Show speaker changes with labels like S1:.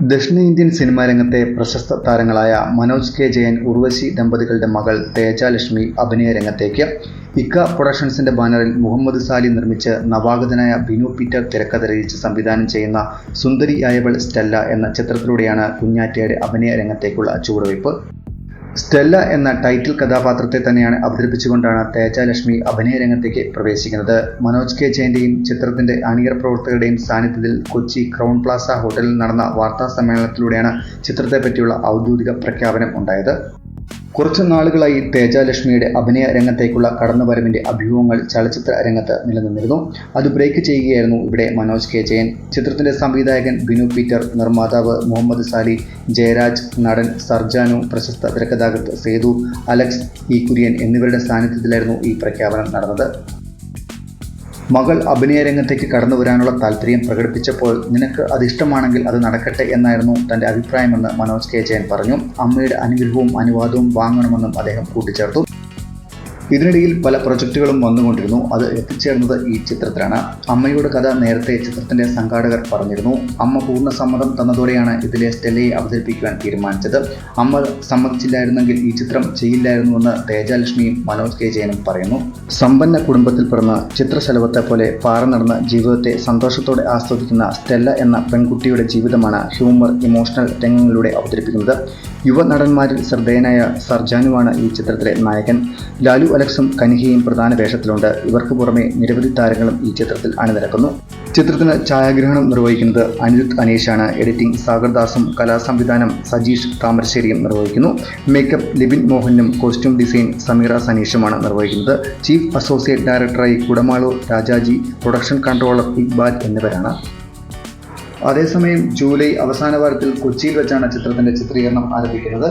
S1: ദക്ഷിണേന്ത്യൻ സിനിമാ രംഗത്തെ പ്രശസ്ത താരങ്ങളായ മനോജ് കെ. ജയൻ ഉർവശി ദമ്പതികളുടെ മകൾ തേജാലക്ഷ്മി അഭിനയ രംഗത്തേക്ക്. ഇക്ക പ്രൊഡക്ഷൻസിന്റെ ബാനറിൽ മുഹമ്മദ് സാലി നിർമ്മിച്ച് നവാഗതനായ ബിനു പീറ്റർ തിരക്കഥ രചിച്ച് സംവിധാനം ചെയ്യുന്ന സുന്ദരിയായവൾ സ്റ്റെല്ല എന്ന ചിത്രത്തിലൂടെയാണ് കുഞ്ഞാറ്റയുടെ അഭിനയ രംഗത്തേക്കുള്ള ചുവടുവയ്പ് സ്റ്റെല്ല എന്ന ടൈറ്റിൽ കഥാപാത്രത്തെ തന്നെയാണ് അവതരിപ്പിച്ചുകൊണ്ടാണ് തേജാലക്ഷ്മി അഭിനയ രംഗത്തേക്ക് പ്രവേശിക്കുന്നത്. മനോജ് കെ ജയന്റെയും ചിത്രത്തിന്റെ അണിയർ പ്രവർത്തകരുടെയും സാന്നിധ്യത്തിൽ കൊച്ചി ക്രൗൺ പ്ലാസ ഹോട്ടലിൽ നടന്ന വാർത്താ സമ്മേളനത്തിലൂടെയാണ് ചിത്രത്തെ പറ്റിയുള്ള ഔദ്യോഗിക പ്രഖ്യാപനം ഉണ്ടായത്. കുറച്ചു നാളുകളായി തേജാലക്ഷ്മിയുടെ അഭിനയ രംഗത്തേക്കുള്ള കടന്നുവരവിന്റെ അഭ്യൂഹങ്ങൾ ചലച്ചിത്ര രംഗത്ത് നിലനിന്നിരുന്നു. അത് ബ്രേക്ക് ചെയ്യുകയായിരുന്നു ഇവിടെ മനോജ് കെ ജയൻ. ചിത്രത്തിന്റെ സംവിധായകൻ ബിനു പീറ്റർ നിർമ്മാതാവ് മുഹമ്മദ് സാലി ജയരാജ് നടൻ സർജാനു പ്രശസ്ത തിരക്കഥാകൃത്ത് സേതു അലക്സ് ഇ കുര്യൻ എന്നിവരുടെ സാന്നിധ്യത്തിലായിരുന്നു ഈ പ്രഖ്യാപനം നടന്നത്. മകൾ അഭിനയ രംഗത്തേക്ക് കടന്നു വരാനുള്ള താല്പര്യം പ്രകടിപ്പിച്ചപ്പോൾ നിനക്ക് അതിഷ്ടമാണെങ്കിൽ അത് നടക്കട്ടെ എന്നായിരുന്നു തന്റെ അഭിപ്രായമെന്ന് മനോജ് കെ ജയൻ പറഞ്ഞു. അമ്മയുടെ അനുഗ്രഹവും അനുവാദവും വാങ്ങണമെന്നും അദ്ദേഹം കൂട്ടിച്ചേർത്തു. ഇതിനിടയിൽ പല പ്രൊജക്റ്റുകളും വന്നുകൊണ്ടിരുന്നു. അത് എത്തിച്ചേർന്നത് ഈ ചിത്രത്തിലാണ്. അമ്മയുടെ കഥ നേരത്തെ ചിത്രത്തിന്റെ സംഘാടകർ പറഞ്ഞിരുന്നു. അമ്മ പൂർണ സമ്മതം തന്നതോടെയാണ് ഇതിലെ സ്റ്റെല്ലയെ അവതരിപ്പിക്കുവാൻ തീരുമാനിച്ചത്. അമ്മ സമ്മതിച്ചില്ലായിരുന്നെങ്കിൽ ഈ ചിത്രം ചെയ്യില്ലായിരുന്നുവെന്ന് തേജാലക്ഷ്മിയും മനോജ് കെ ജയനും പറയുന്നു. സമ്പന്ന കുടുംബത്തിൽ പിറന്ന ചിത്രശലഭത്തെ പോലെ പാറ നടന്ന ജീവിതത്തെ സന്തോഷത്തോടെ ആസ്വദിക്കുന്ന സ്റ്റെല്ല എന്ന പെൺകുട്ടിയുടെ ജീവിതമാണ് ഹ്യൂമർ ഇമോഷണൽ രംഗങ്ങളിലൂടെ അവതരിപ്പിക്കുന്നത്. യുവ നടന്മാരിൽ ശ്രദ്ധേയനായ സർജാനുവാണ് ഈ ചിത്രത്തിലെ നായകൻ. ലാലു അലക്സും കനിഹയും പ്രധാന വേഷത്തിലുണ്ട്. ഇവർക്ക് പുറമെ നിരവധി താരങ്ങളും ഈ ചിത്രത്തിൽ അണിനിരക്കുന്നു. ചിത്രത്തിന് ഛായാഗ്രഹണം നിർവഹിക്കുന്നത് അനിരുദ്ധ് അനീഷാണ്. എഡിറ്റിംഗ് സാഗർദാസും കലാസംവിധാനം സജീഷ് താമരശ്ശേരിയും നിർവഹിക്കുന്നു. മേക്കപ്പ് ലിബിൻ മോഹനും കോസ്റ്റ്യൂം ഡിസൈൻ സമീറ സനീഷുമാണ് നിർവഹിക്കുന്നത്. ചീഫ് അസോസിയേറ്റ് ഡയറക്ടറായി കുടമാളൂർ രാജാജി പ്രൊഡക്ഷൻ കൺട്രോളർ ഇക്ബാൽ എന്നിവരാണ്. അതേസമയം ജൂലൈ അവസാന വാരത്തിൽ കൊച്ചിയിൽ വെച്ചാണ് ചിത്രത്തിന്റെ ചിത്രീകരണം ആരംഭിക്കുന്നത്.